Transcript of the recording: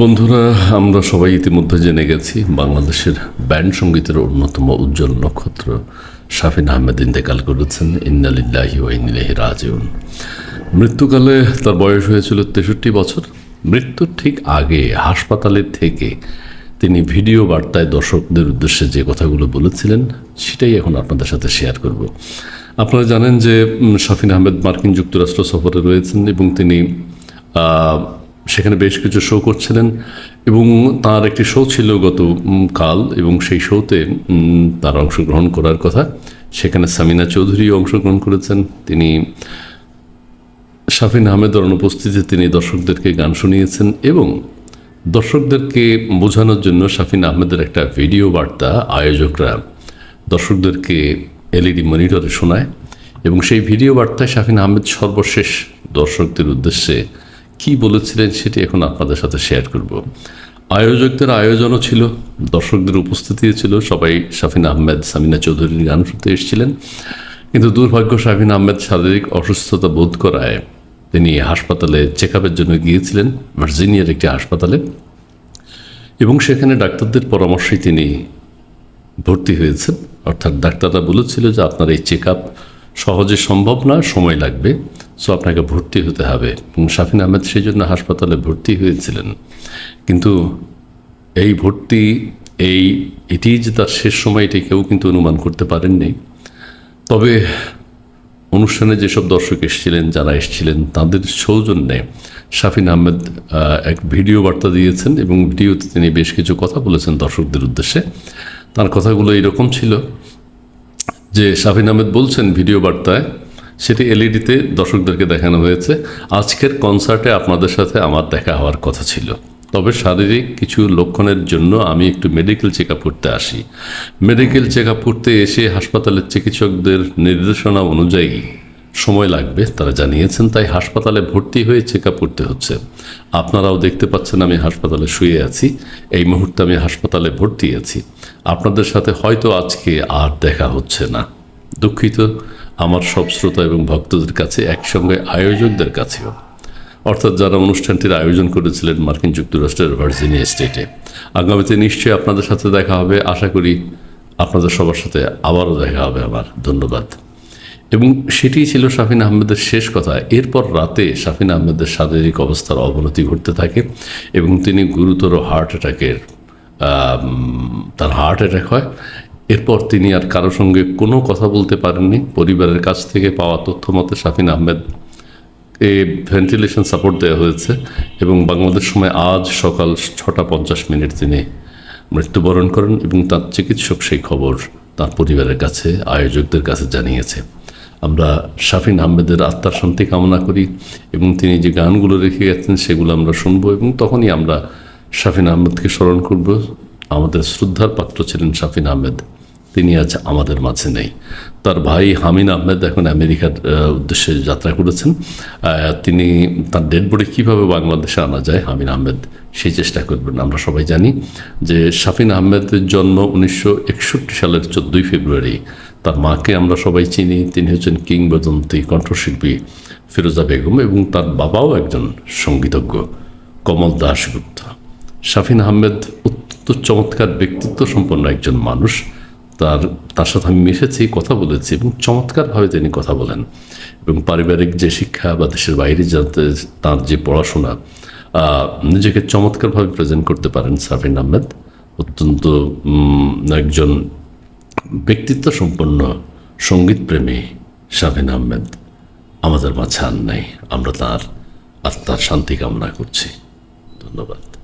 বন্ধুরা, আমরা সবাই ইতিমধ্যে জেনে গেছি বাংলাদেশের ব্যান্ড সঙ্গীতের অন্যতম উজ্জ্বল নক্ষত্র শাফিন আহমেদ ইন্তেকাল করেছেন, ইন্নালিল্লাহি ও ইন্নিলাহি রাজিউন। মৃত্যুকালে তার বয়স হয়েছিল তেষট্টি বছর। মৃত্যুর ঠিক আগে হাসপাতালে থেকে তিনি ভিডিও বার্তায় দর্শকদের উদ্দেশ্যে যে কথাগুলো বলেছিলেন, সেটাই এখন আপনাদের সাথে শেয়ার করব। আপনারা জানেন যে শাফিন আহমেদ মার্কিন যুক্তরাষ্ট্র সফরে রয়েছেন এবং তিনি সেখানে বেশ কিছু শো করছিলেন এবং তার একটি শো ছিল গত কাল এবং সেই শোতে তার অংশগ্রহণ করার কথা। সেখানে সামিনা চৌধুরী অংশগ্রহণ করেছেন। তিনি শাফিন আহমেদের অনুপস্থিতিতে তিনি দর্শকদেরকে গান শুনিয়েছেন এবং দর্শকদেরকে বোঝানোর জন্য শাফিন আহমেদের একটা ভিডিও বার্তা আয়োজকরা দর্শকদেরকে এলইডি মনিটরে শোনায় এবং সেই ভিডিও বার্তায় শাফিন আহমেদ সর্বশেষ দর্শকদের উদ্দেশ্যে কি বলেছিলেন সেটি এখন আপনাদের সাথে শেয়ার করব। আয়োজকদের আয়োজনও ছিল, দর্শকদের উপস্থিতিও ছিল। সবাই শাফিন আহমেদ, সামিনা চৌধুরীর গান শুনতে এসেছিলেন। কিন্তু দুর্ভাগ্য শাহিন আহমেদ শারীরিক অসুস্থতা বোধ করায় তিনি হাসপাতালে চেক জন্য গিয়েছিলেন, ভার্জিনিয়ার একটি হাসপাতালে। এবং সেখানে ডাক্তারদের পরামর্শেই তিনি ভর্তি হয়েছেন। অর্থাৎ ডাক্তাররা বলেছিল যে আপনার এই চেক সহজে সম্ভব না, সময় লাগবে। সো আপনাকে ভর্তি হতে হবে। শাফিন আহমেদ সেই জন্য হাসপাতালে ভর্তি হয়েছিলেন। কিন্তু এই ভর্তি, এই এটি যে তার শেষ সময়, এটি কেউ কিন্তু অনুমান করতে পারেননি। তবে অনুষ্ঠানে যেসব দর্শক এসেছিলেন, যারা এসেছিলেন, তাদের সৌজন্যে শাফিন আহমেদ এক ভিডিও বার্তা দিয়েছেন এবং ভিডিওতে তিনি বেশ কিছু কথা বলেছেন দর্শকদের উদ্দেশ্যে। তার কথাগুলো এরকম ছিল যে শাফিন আহমেদ বলছেন ভিডিও বার্তায় সেটি এলইডিতে দর্শকদেরকে দেখানো হয়েছে। আজকের কনসার্টে আপনাদের সাথে আমার দেখা হওয়ার কথা ছিল। তবে শারীরিক কিছু লক্ষণের জন্য আমি একটু মেডিকেল চেক আপ করতে আসি। মেডিকেল চেক আপ করতে এসে হাসপাতালের চিকিৎসকদের নির্দেশনা অনুযায়ী সময় লাগবে, তারা জানিয়েছেন, তাই হাসপাতালে ভর্তি হয়ে চেক আপ করতে হচ্ছে। আপনারাও দেখতে পাচ্ছেন আমি হাসপাতালে শুয়ে আছি। এই মুহূর্তে আমি হাসপাতালে ভর্তি আছি। আপনাদের সাথে হয়তো আজকে আর দেখা হচ্ছে না। দুঃখিত। আমার সব শ্রোতা এবং ভক্তদের কাছে একসঙ্গে আয়োজকদের কাছেও। অর্থাৎ যারা অনুষ্ঠানটির আয়োজন করেছিলেন মার্কিন যুক্তরাষ্ট্রের ভার্জিনিয়া স্টেটে। আগামীতে নিশ্চয়ই আপনাদের সাথে দেখা হবে। আশা করি আপনাদের সবার সাথে আবারও দেখা হবে আমার। ধন্যবাদ। এবং সেটি ছিল শাফিন আহমেদের শেষ কথা। এরপর রাতে শাফিন আহমেদের শারীরিক অবস্থার অবনতি ঘটতে থাকে এবং তিনি গুরুতর হার্ট অ্যাটাকের তার হার্ট অ্যাটাক হয়। এরপর তিনি আর কারও সঙ্গে কোনো কথা বলতে পারেননি। পরিবারের কাছ থেকে পাওয়া তথ্য মতে শাফিন আহমেদ এ ভেন্টিলেশন সাপোর্ট দেওয়া হয়েছে এবং বাংলাদেশ সময় আজ সকাল ছটা পঞ্চাশ মিনিট তিনি মৃত্যুবরণ করেন এবং তার চিকিৎসক সেই খবর তার পরিবারের কাছে, আয়োজকদের কাছে জানিয়েছে। আমরা শাফিন আহমেদের আত্মার শান্তি কামনা করি এবং তিনি যে গানগুলো রেখে গেছেন সেগুলো আমরা শুনব এবং তখনই আমরা শাফিন আহমেদকে স্মরণ করব। আমাদের শ্রদ্ধার পাত্র ছিলেন শাফিন আহমেদ। তিনি আজ আমাদের মাঝে নেই। তার ভাই হামিন আহমেদ এখন আমেরিকার উদ্দেশ্যে যাত্রা করেছেন। তিনি তার ডেড বডি কীভাবে বাংলাদেশে আনা যায় হামিন আহমেদ, সেই চেষ্টা করবেন। আমরা সবাই জানি যে শাফিন আহমেদের জন্ম উনিশশো একষট্টি সালের চোদ্দোই ফেব্রুয়ারি। তার মাকে আমরা সবাই চিনি। তিনি হচ্ছেন কিংবদন্তি কণ্ঠশিল্পী ফিরোজা বেগম এবং তার বাবাও একজন সঙ্গীতজ্ঞ কমল দাশগুপ্ত। শাফিন আহমেদ অত্যন্ত চমৎকার ব্যক্তিত্ব সম্পন্ন একজন মানুষ। তার তার সাথে আমি মিশেছি, কথা বলেছি এবং চমৎকারভাবে তিনি কথা বলেন। এবং পারিবারিক যে শিক্ষা বা দেশের বাইরে যাতে তার যে পড়াশোনা নিজেকে চমৎকারভাবে প্রেজেন্ট করতে পারেন সাফিন আহমেদ। অত্যন্ত একজন ব্যক্তিত্ব সম্পন্ন সঙ্গীতপ্রেমী শাফিন আহমেদ। আমাদের মাঝে আর নাই। আমরা তার আত্মার শান্তি কামনা করছি। ধন্যবাদ।